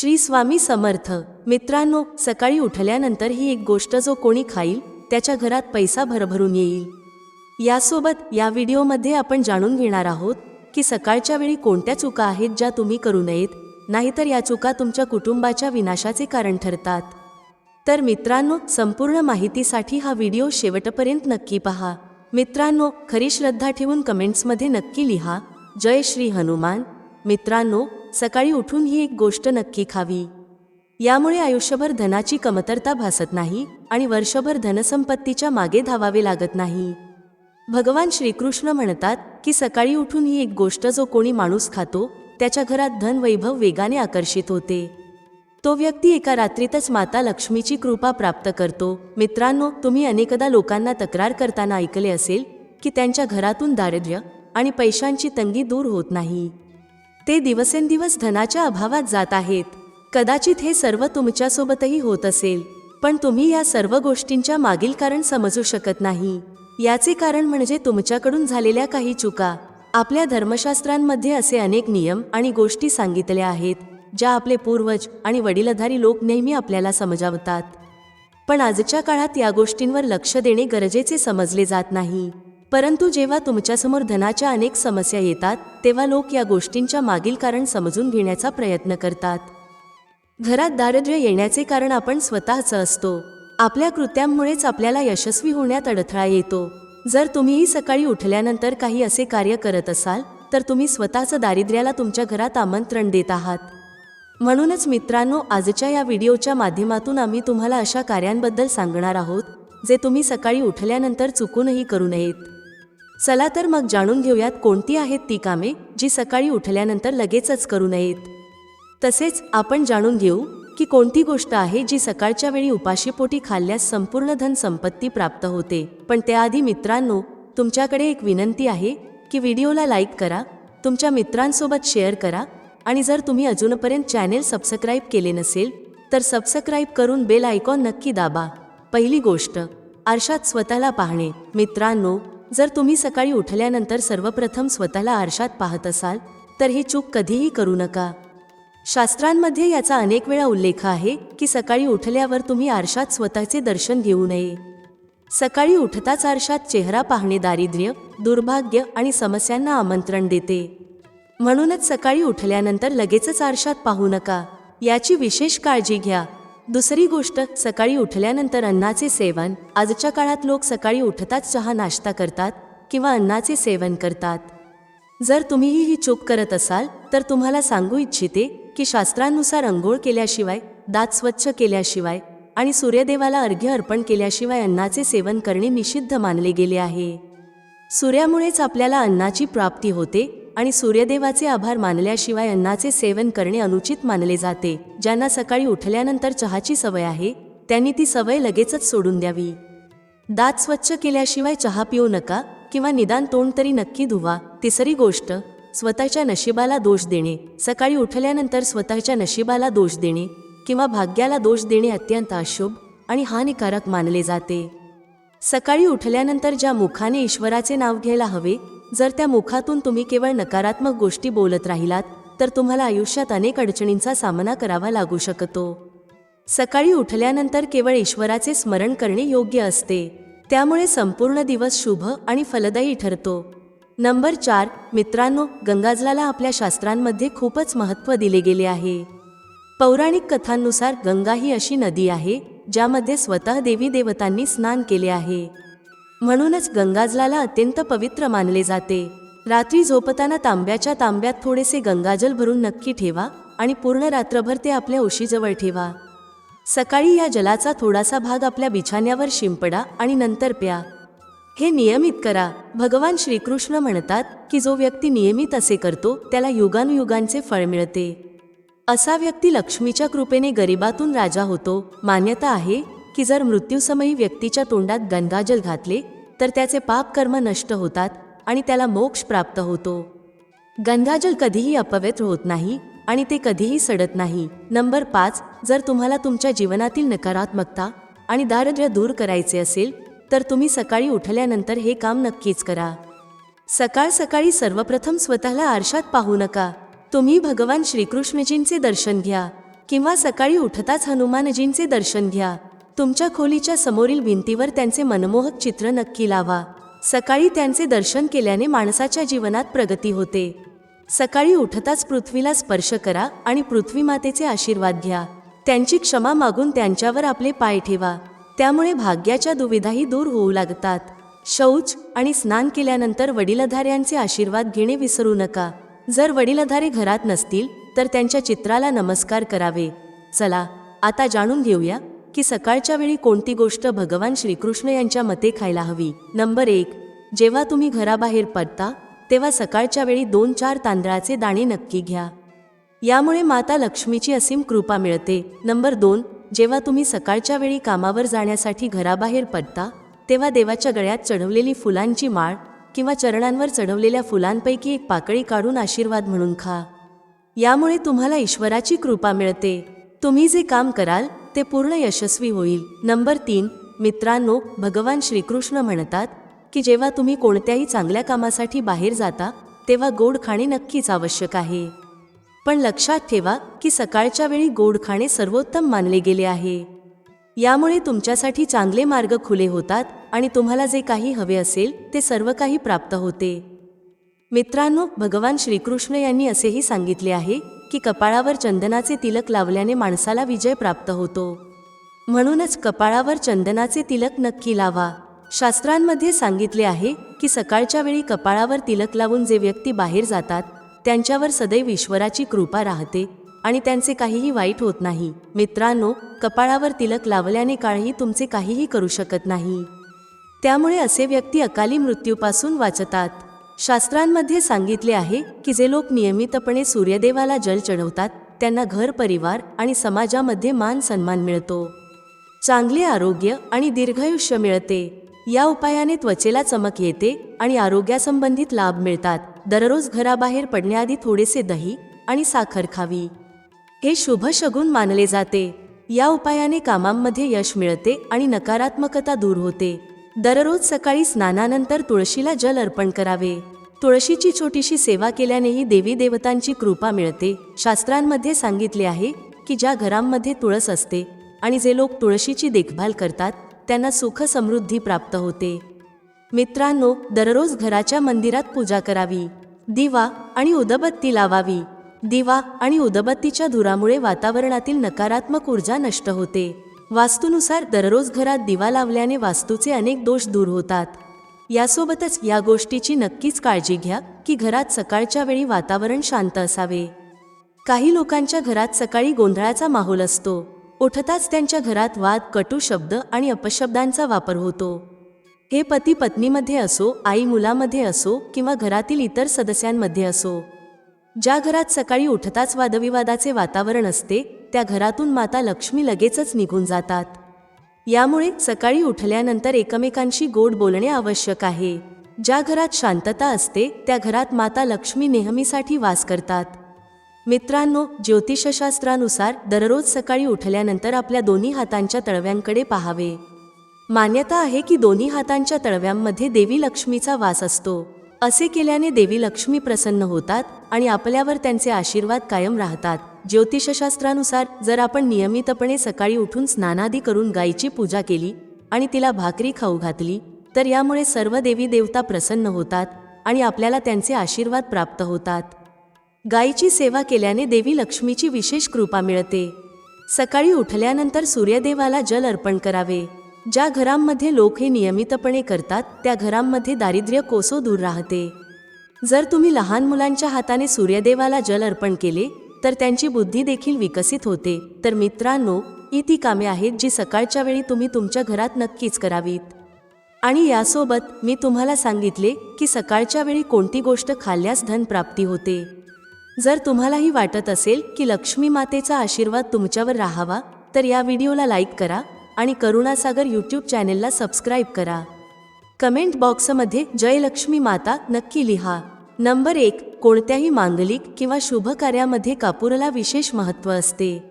श्री स्वामी समर्थ. मित्रांनो सकाळी उठल्यानंतर ही एक गोष्ट जो कोणी खाईल त्याच्या घरात पैसा भरभरून येईल. यासोबत या व्हिडिओमध्ये आपण जाणून घेणार आहोत की सकाळच्या वेळी कोणत्या चुका आहेत ज्या तुम्ही करू नयेत नाहीतर या चुका तुमच्या कुटुंबाच्या विनाशाचे कारण ठरतात. तर मित्रांनो संपूर्ण माहितीसाठी हा व्हिडिओ शेवटपर्यंत नक्की पहा. मित्रांनो खरी श्रद्धा ठेवून कमेंट्समध्ये नक्की लिहा. जय श्री हनुमान. मित्रांनो सकाळी उठून ही एक गोष्ट नक्की खावी. यामुळे आयुष्यभर धनाची कमतरता भासत नाही आणि वर्षभर धनसंपत्तीच्या मागे धावावे लागत नाही. भगवान श्रीकृष्ण म्हणतात की सकाळी उठून ही एक गोष्ट जो कोणी माणूस खातो त्याच्या घरात धन वैभव वेगाने आकर्षित होते. तो व्यक्ती एका रात्रीतच माता लक्ष्मीची कृपा प्राप्त करतो. मित्रांनो तुम्ही अनेकदा लोकांना तक्रार करताना ऐकले असेल की त्यांच्या घरातून दारिद्र्य आणि पैशांची तंगी दूर होत नाही. ते दिवसेंदिवस धनाच्या अभावात जात आहेत. कदाचित हे सर्व तुमच्यासोबतही होत असेल पण तुम्ही या सर्व गोष्टींच्या मागील कारण समजू शकत नाही. याचे कारण म्हणजे तुमच्याकडून झालेल्या काही चुका. आपल्या धर्मशास्त्रांमध्ये असे अनेक नियम आणि गोष्टी सांगितल्या आहेत ज्या आपले पूर्वज आणि वडीलधारी लोक नेहमी आपल्याला समजावतात. पण आजच्या काळात या गोष्टींवर लक्ष देणे गरजेचे समजले जात नाही. परंतु जेव्हा तुमच्यासमोर धनाच्या अनेक समस्या येतात तेव्हा लोक या गोष्टींच्या मागील कारण समजून घेण्याचा प्रयत्न करतात. घरात दारिद्र्य येण्याचे कारण आपण स्वतःचं असतो. आपल्या कृत्यांमुळेच आपल्याला यशस्वी होण्यात अडथळा येतो. जर तुम्हीही सकाळी उठल्यानंतर काही असे कार्य करत असाल तर तुम्ही स्वतःचं दारिद्र्याला तुमच्या घरात आमंत्रण देत आहात. म्हणूनच मित्रांनो आजच्या या व्हिडिओच्या माध्यमातून आम्ही तुम्हाला अशा कार्यांबद्दल सांगणार आहोत जे तुम्ही सकाळी उठल्यानंतर चुकूनही करू नयेत. चला तर मग जाणून घेऊयात कोणती आहेत ती कामे जी सकाळी उठल्यानंतर लगेचच करू नयेत. तसेच आपण जाणून घेऊ की कोणती गोष्ट आहे जी सकाळच्या वेळी उपाशीपोटी खाल्ल्यास संपूर्ण धन संपत्ती प्राप्त होते. पण त्याआधी मित्रांनो तुमच्याकडे एक विनंती आहे की व्हिडिओला लाईक करा तुमच्या मित्रांसोबत शेअर करा आणि जर तुम्ही अजूनपर्यंत चॅनेल सबस्क्राईब केले नसेल तर सबस्क्राईब करून बेल आयकॉन नक्की दाबा. पहिली गोष्ट आरशात स्वतःला पाहणे. मित्रांनो जर तुम्ही सकाळी उठल्यानंतर सर्वप्रथम स्वतःला आरशात पाहत असाल तर ही चूक कधीही करू नका. शास्त्रांमध्ये याचा अनेक वेळा उल्लेख आहे की सकाळी उठल्यावर तुम्ही आरशात स्वतःचे दर्शन घेऊ नये. सकाळी उठताच आरशात चेहरा पाहणे दारिद्र्य दुर्भाग्य आणि समस्यांना आमंत्रण देते. म्हणूनच सकाळी उठल्यानंतर लगेचच आरशात पाहू नका. याची विशेष काळजी घ्या. दुसरी गोष्ट सकाळी उठल्यानंतर अन्नाचे सेवन. आजच्या काळात लोक सकाळी उठताच चहा नाश्ता करतात किंवा अन्नाचे सेवन करतात. जर तुम्हीही ही चूक करत असाल तर तुम्हाला सांगू इच्छिते की शास्त्रांनुसार अंघोळ केल्याशिवाय दात स्वच्छ केल्याशिवाय आणि सूर्यदेवाला अर्घ्य अर्पण केल्याशिवाय अन्नाचे सेवन करणे निषिद्ध मानले गेले आहे. सूर्यामुळेच आपल्याला अन्नाची प्राप्ती होते आणि सूर्यदेवाचे आभार मानल्याशिवाय अन्नाचे सेवन करणे अनुचित मानले जाते. ज्यांना सकाळी उठल्यानंतर चहाची सवय आहे त्यांनी ती सवय लगेचच सोडून द्यावी. दात स्वच्छ केल्याशिवाय चहा पिऊ नका किंवा निदान तोंड तरी नक्की धुवा. तिसरी गोष्ट स्वतःच्या नशिबाला दोष देणे. सकाळी उठल्यानंतर स्वतःच्या नशिबाला दोष देणे किंवा भाग्याला दोष देणे अत्यंत अशुभ आणि हानिकारक मानले जाते. सकाळी उठल्यानंतर ज्या मुखाने ईश्वराचे नाव घ्यायला हवे जर त्या मुखातून तुम्ही केवळ नकारात्मक गोष्टी बोलत राहिलात तर तुम्हाला आयुष्यात अनेक अडचणींचा सामना करावा लागू शकतो. सकाळी उठल्यानंतर केवळ ईश्वराचे स्मरण करणे योग्य असते. त्यामुळे संपूर्ण दिवस शुभ आणि फलदायी ठरतो. नंबर चार मित्रांनो गंगाजलाला आपल्या शास्त्रांमध्ये खूपच महत्त्व दिले गेले आहे. पौराणिक कथांनुसार गंगा ही अशी नदी आहे ज्यामध्ये स्वतः देवी देवतांनी स्नान केले आहे. म्हणूनच गंगाजलाला अत्यंत पवित्र मानले जाते. रात्री झोपताना तांब्याच्या तांब्यात थोडेसे गंगाजल भरून नक्की ठेवा आणि पूर्ण रात्रभर ते आपल्या उशीजवळ ठेवा. सकाळी या जलाचा थोडासा भाग आपल्या बिछाण्यावर शिंपडा आणि नंतर प्या. हे नियमित करा. भगवान श्रीकृष्ण म्हणतात की जो व्यक्ती नियमित असे करतो त्याला युगानुयुगांचे फळ मिळते. असा व्यक्ती लक्ष्मीच्या कृपेने गरिबातून राजा होतो. मान्यता आहे की जर मृत्यूसमयी व्यक्तीच्या तोंडात गंगाजल घातले तर त्याचे पाप कर्म नष्ट होतात आणि त्याला मोक्ष प्राप्त होतो. गंगाजल कधीही अपवित्र होत नाही आणि ते कधीही सडत नाही. नंबर पाच जर तुम्हाला तुमच्या जीवनातील नकारात्मकता आणि दारिद्र्य दूर करायचे असेल तर तुम्ही सकाळी उठल्यानंतर हे काम नक्कीच करा. सकाळ सकाळी सर्वप्रथम स्वतःला आरशात पाहू नका. तुम्ही भगवान श्रीकृष्णजींचे दर्शन घ्या किंवा सकाळी उठताच हनुमानजींचे दर्शन घ्या. तुमच्या खोलीच्या समोरील भिंतीवर त्यांचे मनमोहक चित्र नक्की लावा. सकाळी त्यांचे दर्शन केल्याने माणसाच्या जीवनात प्रगती होते. सकाळी उठताच पृथ्वीला स्पर्श करा आणि पृथ्वीमातेचे आशीर्वाद घ्या. त्यांची क्षमा मागून त्यांच्यावर आपले पाय ठेवा. त्यामुळे भाग्याच्या दुविधाही दूर होऊ लागतात. शौच आणि स्नान केल्यानंतर वडीलधाऱ्यांचे आशीर्वाद घेणे विसरू नका. जर वडीलधारे घरात नसतील तर त्यांच्या चित्राला नमस्कार करावे. चला आता जाणून घेऊया की सकाळच्या वेळी कोणती गोष्ट भगवान श्रीकृष्ण यांच्या मते खायला हवी? नंबर एक जेव्हा तुम्ही घराबाहेर पडता तेव्हा सकाळच्या वेळी दोन चार तांदळाचे दाणे नक्की घ्या. यामुळे माता लक्ष्मीची असीम कृपा मिळते. नंबर दोन जेव्हा तुम्ही सकाळच्या वेळी कामावर जाण्यासाठी घराबाहेर पडता तेव्हा देवाच्या गळ्यात चढवलेली फुलांची माळ किंवा चरणांवर चढवलेल्या फुलांपैकी एक पाकळी काढून आशीर्वाद म्हणून खा. यामुळे तुम्हाला ईश्वराची कृपा मिळते. तुम्ही जे काम कराल ते पूर्ण यशस्वी होईल. नंबर तीन मित्रांनो भगवान श्रीकृष्ण म्हणतात की जेव्हा तुम्ही कोणत्याही चांगल्या कामासाठी बाहेर जाता तेव्हा गोड खाणे नक्कीच आवश्यक आहे. पण लक्षात ठेवा की सकाळच्या वेळी गोड खाणे सर्वोत्तम मानले गेले आहे. यामुळे तुमच्यासाठी चांगले मार्ग खुले होतात आणि तुम्हाला जे काही हवे असेल ते सर्व काही प्राप्त होते. मित्रांनो भगवान श्रीकृष्ण यांनी असेही सांगितले आहे की कपाळावर चंदनाचे तिलक लावल्याने माणसाला विजय प्राप्त होतो. म्हणूनच कपाळावर चंदनाचे तिलक नक्की लावा. शास्त्रांमध्ये सांगितले आहे की सकाळच्या वेळी कपाळावर तिलक लावून जे व्यक्ती बाहेर जातात त्यांच्यावर सदैव ईश्वराची कृपा राहते आणि त्यांचे काहीही वाईट होत नाही. मित्रांनो कपाळावर तिलक लावल्याने काळही तुमचे काहीही करू शकत नाही. त्यामुळे असे व्यक्ती अकाली मृत्यूपासून वाचतात. शास्त्रांमध्ये सांगितले आहे की जे लोक नियमितपणे सूर्यदेवाला जल चढवतात त्यांना घर परिवार आणि समाजामध्ये मान सन्मान मिळतो. चांगले आरोग्य आणि दीर्घायुष्य मिळते. या उपायाने त्वचेला चमक येते आणि आरोग्यासंबंधित लाभ मिळतात. दररोज घराबाहेर पडण्याआधी थोडेसे दही आणि साखर खावी. हे शुभ शगुन मानले जाते. या उपायाने कामांमध्ये यश मिळते आणि नकारात्मकता दूर होते. दररोज सकाळी स्नानानंतर तुळशीला जल अर्पण करावे. तुळशीची छोटीशी सेवा केल्यानेही देवी देवतांची कृपा मिळते. शास्त्रांमध्ये सांगितले आहे की ज्या घरांमध्ये तुळस असते आणि जे लोक तुळशीची देखभाल करतात त्यांना सुख समृद्धी प्राप्त होते. मित्रांनो दररोज घराच्या मंदिरात पूजा करावी. दिवा आणि उदबत्ती लावावी. दिवा आणि उदबत्तीच्या धुरामुळे वातावरणातील नकारात्मक ऊर्जा नष्ट होते. वास्तूनुसार दररोज घरात दिवा लावल्याने वास्तूचे अनेक दोष दूर होतात. यासोबतच या गोष्टीची नक्कीच काळजी घ्या की घरात सकाळच्या वेळी वातावरण शांत असावे. काही लोकांच्या घरात सकाळी गोंधळाचा माहोल असतो. उठताच त्यांच्या घरात वाद कटू शब्द आणि अपशब्दांचा वापर होतो. हे पती पत्नीमध्ये असो आई मुलामध्ये असो किंवा घरातील इतर सदस्यांमध्ये असो. ज्या घरात सकाळी उठताच वादविवादाचे वातावरण असते त्या घरातून माता लक्ष्मी लगेचच निघून जातात. यामुळे सकाळी उठल्यानंतर एकमेकांशी गोड बोलणे आवश्यक आहे. ज्या घरात शांतता असते त्या घरात माता लक्ष्मी नेहमीसाठी वास करतात. मित्रांनो ज्योतिषशास्त्रानुसार दररोज सकाळी उठल्यानंतर आपल्या दोन्ही हातांच्या तळव्यांकडे पाहावे. मान्यता आहे की दोन्ही हातांच्या तळव्यांमध्ये देवी लक्ष्मीचा वास असतो. असे केल्याने देवी लक्ष्मी प्रसन्न होतात आणि आपल्यावर त्यांचे आशीर्वाद कायम राहतात. ज्योतिषशास्त्रानुसार जर आपण नियमितपणे सकाळी उठून स्नानादी करून गायीची पूजा केली आणि तिला भाकरी खाऊ घातली तर यामुळे सर्व देवी देवता प्रसन्न होतात आणि आपल्याला त्यांचे आशीर्वाद प्राप्त होतात. गायीची सेवा केल्याने देवी लक्ष्मीची विशेष कृपा मिळते. सकाळी उठल्यानंतर सूर्यदेवाला जल अर्पण करावे. ज्या घरांमध्ये लोक हे नियमितपणे करतात त्या घरांमध्ये दारिद्र्य कोसो दूर राहते. जर तुम्ही लहान मुलांच्या हाताने सूर्यदेवाला जल अर्पण केले तर त्यांची बुद्धी देखील विकसित होते. तर मित्रांनो ही ती कामे आहेत जी सकाळच्या वेळी तुम्ही तुमच्या घरात नक्कीच करावीत. आणि यासोबत मी तुम्हाला सांगितले की सकाळच्या वेळी कोणती गोष्ट खाल्ल्यास धनप्राप्ती होते. जर तुम्हालाही वाटत असेल की लक्ष्मी मातेचा आशीर्वाद तुमच्यावर राहावा तर या व्हिडिओला लाईक करा आणि करुणासागर यूट्यूब चॅनेलला सबस्क्राईब करा. कमेंट बॉक्समध्ये जयलक्ष्मी माता नक्की लिहा. नंबर एक कोणत्याही मांगलिक किंवा शुभ कार्यामध्ये कापूरला विशेष महत्त्व असते.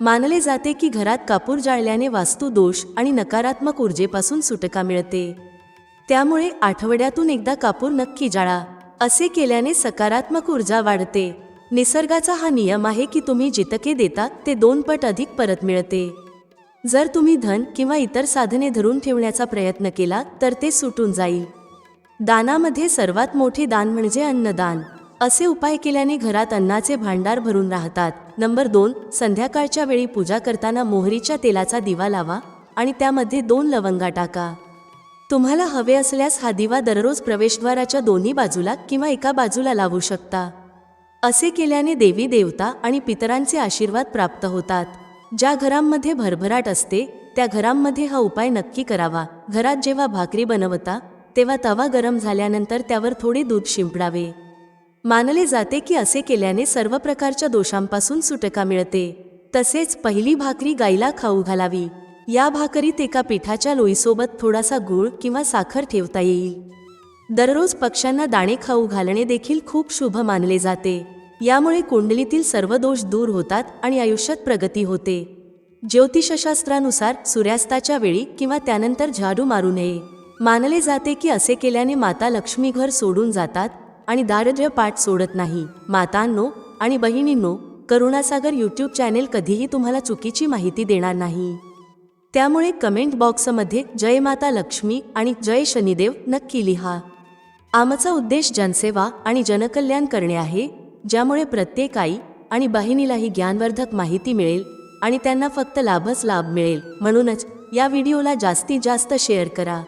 मानले जाते की घरात कापूर जाळल्याने वास्तुदोष आणि नकारात्मक ऊर्जेपासून सुटका मिळते. त्यामुळे आठवड्यातून एकदा कापूर नक्की जाळा. असे केल्याने सकारात्मक ऊर्जा वाढते. निसर्गाचा हा नियम आहे की तुम्ही जितके देता ते दोन पट अधिक परत मिळते. जर तुम्ही धन किंवा इतर साधने धरून ठेवण्याचा प्रयत्न केला तर ते सुटून जाईल. दानामध्ये सर्वात मोठे दान म्हणजे अन्नदान. असे उपाय केल्याने घरात अन्नाचे भांडार भरून राहतात. नंबर दोन संध्याकाळच्या वेळी पूजा करताना मोहरीच्या तेलाचा दिवा लावा आणि त्यामध्ये दोन लवंगा टाका. तुम्हाला हवे असल्यास हा दिवा दररोज प्रवेशद्वाराच्या दोन्ही बाजूला किंवा एका बाजूला लावू शकता. असे केल्याने देवी देवता आणि पितरांचे आशीर्वाद प्राप्त होतात. ज्या घरांमध्ये भरभराट असते त्या घरांमध्ये हा उपाय नक्की करावा. घरात जेव्हा भाकरी बनवता तेव्हा तवा गरम झाल्यानंतर त्यावर थोडे दूध शिंपडावे. मानले जाते की असे केल्याने सर्व प्रकारच्या दोषांपासून सुटका मिळते. तसेच पहिली भाकरी गाईला खाऊ घालावी. या भाकरीत एका पिठाच्या लोईसोबत थोडासा गूळ किंवा साखर ठेवता येईल. दररोज पक्ष्यांना दाणे खाऊ घालणे देखील खूप शुभ मानले जाते. यामुळे कुंडलीतील सर्व दोष दूर होतात आणि आयुष्यात प्रगती होते. ज्योतिषशास्त्रानुसार सूर्यास्ताच्या वेळी किंवा त्यानंतर झाडू मारू नये. मानले जाते की असे केल्याने माता लक्ष्मी घर सोडून जातात आणि दारिद्र्य पाठ सोडत नाही. मातांनो आणि बहिणींनो करुणासागर यूट्यूब चॅनेल कधीही तुम्हाला चुकीची माहिती देणार नाही. त्यामुळे कमेंट बॉक्समध्ये जय माता लक्ष्मी आणि जय शनिदेव नक्की लिहा. आमचा उद्देश जनसेवा आणि जनकल्याण करणे आहे ज्यामुळे प्रत्येक आई आणि बहिणीलाही ज्ञानवर्धक माहिती मिळेल आणि त्यांना फक्त लाभच लाभ मिळेल. म्हणूनच या व्हिडिओला जास्तीत जास्त शेअर करा.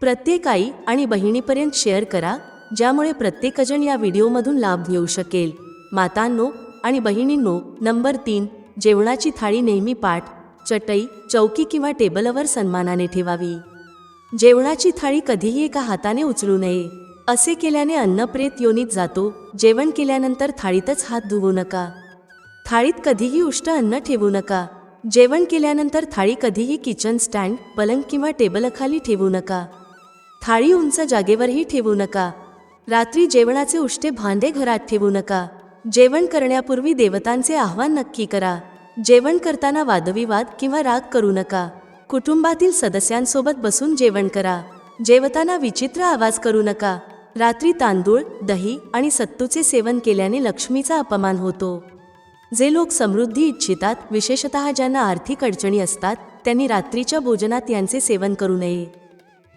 प्रत्येक आई आणि बहिणीपर्यंत शेअर करा ज्यामुळे प्रत्येकजण या व्हिडिओमधून लाभ घेऊ शकेल. मातांनो आणि बहिणींनो नंबर तीन जेवणाची थाळी नेहमी पाठ चटई चौकी किंवा टेबलवर सन्मानाने ठेवावी. जेवणाची थाळी कधीही एका हाताने उचलू नये. असे केल्याने अन्नप्रेत योनीत जातो. जेवण केल्यानंतर थाळीतच हात धुवू नका. थाळीत कधीही उष्ट अन्न ठेवू नका. जेवण केल्यानंतर थाळी कधीही किचन स्टँड पलंग किंवा टेबलखाली ठेवू नका. थाळी उंच जागेवरही ठेवू नका. रात्री जेवणाचे उष्टे भांडे घरात ठेवू नका. जेवण करण्यापूर्वी देवतांचे आव्हान नक्की करा. जेवण करताना वादविवाद किंवा राग करू नका. कुटुंबातील सदस्यांसोबत बसून जेवण करा. जेवताना विचित्र आवाज करू नका. रात्री तांदूळ दही आणि सत्तूचे सेवन केल्याने लक्ष्मीचा अपमान होतो. जे लोक समृद्धी इच्छितात विशेषतः ज्यांना आर्थिक अडचणी असतात त्यांनी रात्रीच्या भोजनात यांचे सेवन करू नये.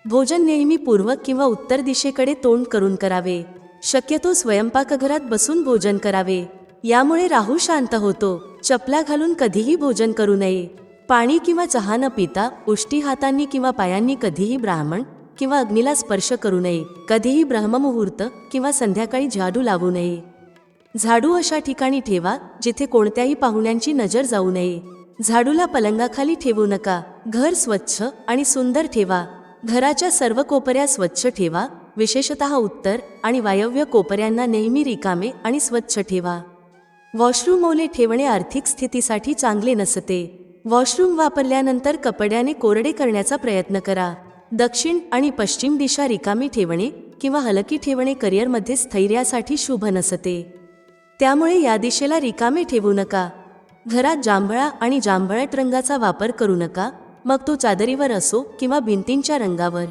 भोजन नेहमी पूर्व किंवा उत्तर दिशेकडे तोंड करून करावे. शक्यतो स्वयंपाकघरात बसून भोजन करावे. यामुळे राहू शांत होतो. चपला घालून कधीही भोजन करू नये. पाणी किंवा चहा न पिता उष्टी हातांनी किंवा पायांनी कधीही ब्राह्मण किंवा अग्नीला स्पर्श करू नये. कधीही ब्रह्ममुहूर्त किंवा संध्याकाळी झाडू लावू नये. झाडू अशा ठिकाणी ठेवा जिथे कोणत्याही पाहुण्यांची नजर जाऊ नये. झाडूला पलंगाखाली ठेवू नका. घर स्वच्छ आणि सुंदर ठेवा. घराच्या सर्व कोपऱ्या स्वच्छ ठेवा विशेषतः उत्तर आणि वायव्य कोपऱ्यांना नेहमी रिकामे आणि स्वच्छ ठेवा. वॉशरूम ओले ठेवणे आर्थिक स्थितीसाठी चांगले नसते. वॉशरूम वापरल्यानंतर कपड्याने कोरडे करण्याचा प्रयत्न करा. दक्षिण आणि पश्चिम दिशा रिकामी ठेवणे किंवा हलकी ठेवणे करिअरमध्ये स्थैर्यासाठी शुभ नसते. त्यामुळे या दिशेला रिकामे ठेवू नका. घरात जांभळा आणि जांभळट रंगाचा वापर करू नका. मग तो चादरीवर असो किंवा भिंतींच्या रंगावर.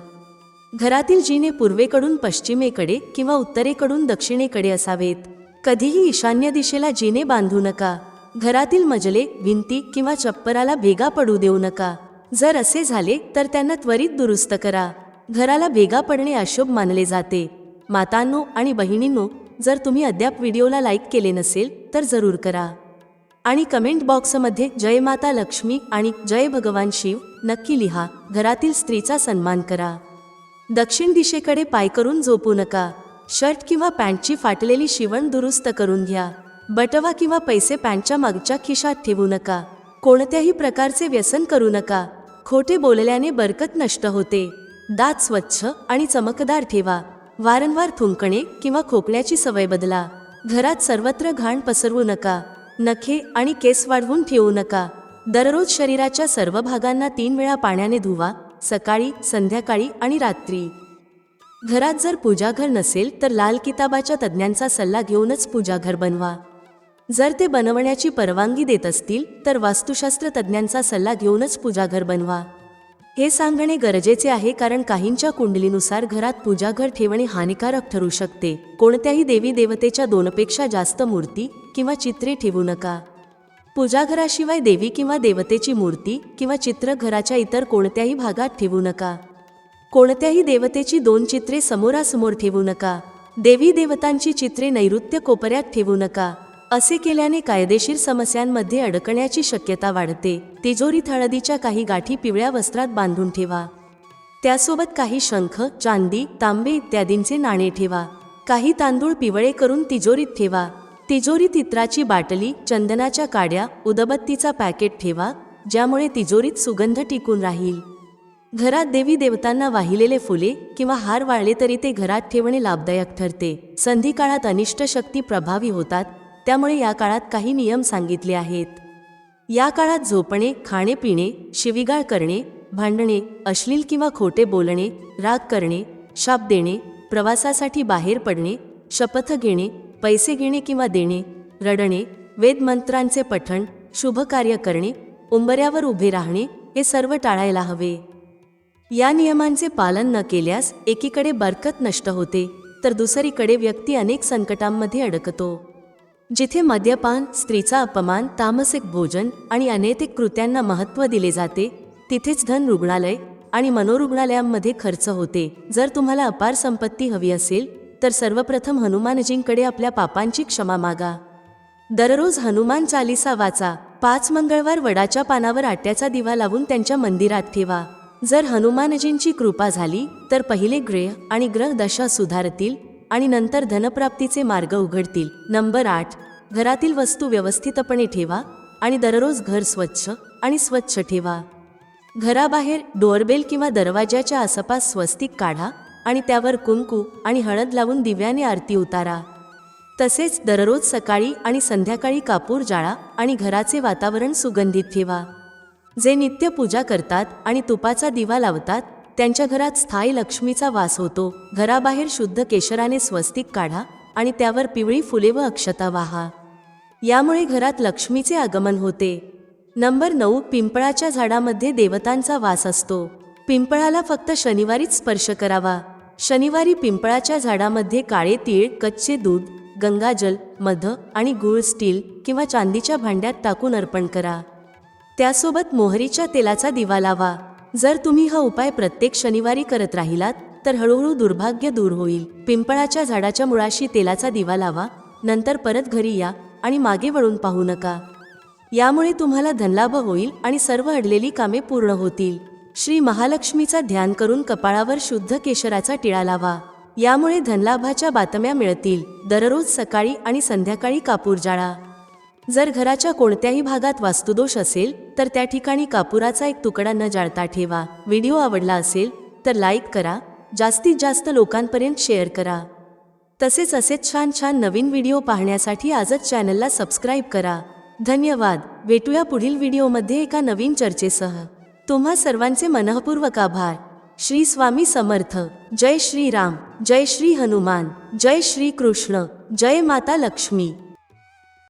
घरातील जिने पूर्वेकडून पश्चिमेकडे किंवा उत्तरेकडून दक्षिणेकडे असावेत. कधीही ईशान्य दिशेला जिने बांधू नका. घरातील मजले भिंती किंवा चप्पराला भेगा पडू देऊ नका. जर असे झाले तर त्यांना त्वरित दुरुस्त करा. घराला भेगा पडणे अशुभ मानले जाते. मातांनो आणि बहिणींनो जर तुम्ही अद्याप व्हिडिओला लाईक केले नसेल तर जरूर करा. आणि कमेंट बॉक्समध्ये जय माता लक्ष्मी आणि जय भगवान शिव नक्की लिहा. घरातील स्त्रीचा सन्मान करा. दक्षिण दिशेकडे पाय करून झोपू नका. शर्ट किंवा पॅन्टची फाटलेली शिवण दुरुस्त करून घ्या. बटवा किंवा पैसे पॅन्टच्या मागच्या खिशात ठेवू नका. कोणत्याही प्रकारचे व्यसन करू नका. खोटे बोलल्याने बरकत नष्ट होते. दात स्वच्छ आणि चमकदार ठेवा. वारंवार थुंकणे किंवा खोकण्याची सवय बदला. घरात सर्वत्र घाण पसरवू नका. नखे आणि केस वाढवून ठेवू नका. दररोज शरीराच्या सर्व भागांना तीन वेळा पाण्याने धुवा सकाळी संध्याकाळी आणि रात्री. घरात जर पूजाघर नसेल तर लाल किताबाच्या तज्ज्ञांचा सल्ला घेऊनच पूजाघर बनवा. जर ते बनवण्याची परवानगी देत असतील तर वास्तुशास्त्र तज्ज्ञांचा सल्ला घेऊनच पूजाघर बनवा. हे सांगणे गरजेचे आहे कारण काहींच्या कुंडलीनुसार घरात पूजाघर ठेवणे हानिकारक ठरू शकते. कोणत्याही देवी देवतेच्या दोनपेक्षा जास्त मूर्ती किंवा चित्रे ठेवू नका. पूजाघराशिवाय देवी किंवा देवतेची मूर्ती किंवा चित्र घराच्या इतर कोणत्याही भागात ठेवू नका. कोणत्याही देवतेची दोन चित्रे समोरासमोर ठेवू नका. देवी देवतांची चित्रे नैऋत्य कोपऱ्यात ठेवू नका. असे केल्याने कायदेशीर समस्यांमध्ये अडकण्याची शक्यता वाढते. तिजोरीत हळदीच्या काही गाठी पिवळ्या वस्त्रात बांधून ठेवा. त्यासोबत काही शंख चांदी तांबे इत्यादींचे नाणे ठेवा. काही तांदूळ पिवळे करून तिजोरीत ठेवा. तिजोरीत इत्राची बाटली चंदनाच्या काड्या उदबत्तीचा पॅकेट ठेवा ज्यामुळे तिजोरीत सुगंध टिकून राहील. घरात देवी देवतांना वाहिलेले फुले किंवा हार वाळले तरी ते घरात ठेवणे लाभदायक ठरते. संधी काळात अनिष्ट शक्ती प्रभावी होतात त्यामुळे या काळात काही नियम सांगितले आहेत. या काळात झोपणे खाणे पिणे शिविगाळ करणे भांडणे अश्लील किंवा खोटे बोलणे राग करणे शाप देणे प्रवासासाठी बाहेर पडणे शपथ घेणे पैसे घेणे किंवा देणे रडणे वेदमंत्रांचे पठण शुभ कार्य करणे उंबऱ्यावर उभे राहणे हे सर्व टाळायला हवे. या नियमांचे पालन न केल्यास एकीकडे बरकत नष्ट होते तर दुसरीकडे व्यक्ती अनेक संकटांमध्ये अडकतो. जिथे मद्यपान स्त्रीचा अपमान तामसिक भोजन आणि अनैतिक कृत्यांना महत्त्व दिले जाते तिथेच धन रुग्णालय आणि मनोरुग्णालयांमध्ये खर्च होते. जर तुम्हाला अपार संपत्ती हवी असेल तर सर्वप्रथम हनुमानजींकडे आपल्या पापांची क्षमा मागा. दररोज हनुमान चालिसा वाचा. पाच मंगळवार वडाच्या पानावर आट्याचा दिवा लावून त्यांच्या मंदिरात ठेवा. जर हनुमानजींची कृपा झाली तर पहिले ग्रह आणि ग्रह दशा सुधारतील आणि नंतर धनप्राप्तीचे मार्ग उघडतील. नंबर आठ. घरातील वस्तू व्यवस्थितपणे ठेवा आणि दररोज घर स्वच्छ आणि स्वच्छ ठेवा. घराबाहेर डोअरबेल किंवा दरवाजाच्या आसपास स्वस्तिक काढा आणि त्यावर कुंकू आणि हळद लावून दिव्याने आरती उतारा. तसेच दररोज सकाळी आणि संध्याकाळी कापूर जाळा आणि घराचे वातावरण सुगंधित ठेवा. जे नित्य पूजा करतात आणि तुपाचा दिवा लावतात त्यांच्या घरात स्थायी लक्ष्मीचा वास होतो. घराबाहेर शुद्ध केशराने स्वस्तिक काढा आणि त्यावर पिवळी फुले व अक्षता वाहा. यामुळे घरात लक्ष्मीचे आगमन होते. नंबर नऊ पिंपळाच्या झाडामध्ये देवतांचा वास असतो. पिंपळाला फक्त शनिवारीच स्पर्श करावा. शनिवारी पिंपळाच्या झाडामध्ये काळे तीळ कच्चे दूध गंगाजल मध आणि गूळ स्टील किंवा चांदीच्या भांड्यात टाकून अर्पण करा. त्यासोबत मोहरीच्या तेलाचा दिवा लावा. जर तुम्ही हा उपाय प्रत्येक शनिवारी करत राहिलात तर हळूहळू दुर्भाग्य दूर होईल. पिंपळाच्या झाडाच्या मुळाशी तेलाचा दिवा लावा नंतर परत घरी या आणि मागे वळून पाहू नका. यामुळे तुम्हाला धनलाभ होईल आणि सर्व अडलेली कामे पूर्ण होतील. श्री महालक्ष्मीचा ध्यान करून कपाळावर शुद्ध केशराचा टिळा लावा. यामुळे धनलाभाच्या बातम्या मिळतील. दररोज सकाळी आणि संध्याकाळी कापूर जाळा. जर घराच्या कोणत्याही भागात वास्तुदोष असेल तर त्या ठिकाणी कापुराचा एक तुकडा न जाळता ठेवा. व्हिडिओ आवडला असेल तर लाईक करा. जास्तीत जास्त लोकांपर्यंत शेअर करा. तसेच असेच छान छान नवीन व्हिडिओ पाहण्यासाठी आजच चॅनलला सबस्क्राईब करा. धन्यवाद. भेटूया पुढील व्हिडिओमध्ये एका नवीन चर्चेसह. तुम्हा सर्वांचे मनःपूर्वक आभार. श्री स्वामी समर्थ. जय श्री राम जय श्री हनुमान. जय श्री कृष्ण. जय माता लक्ष्मी.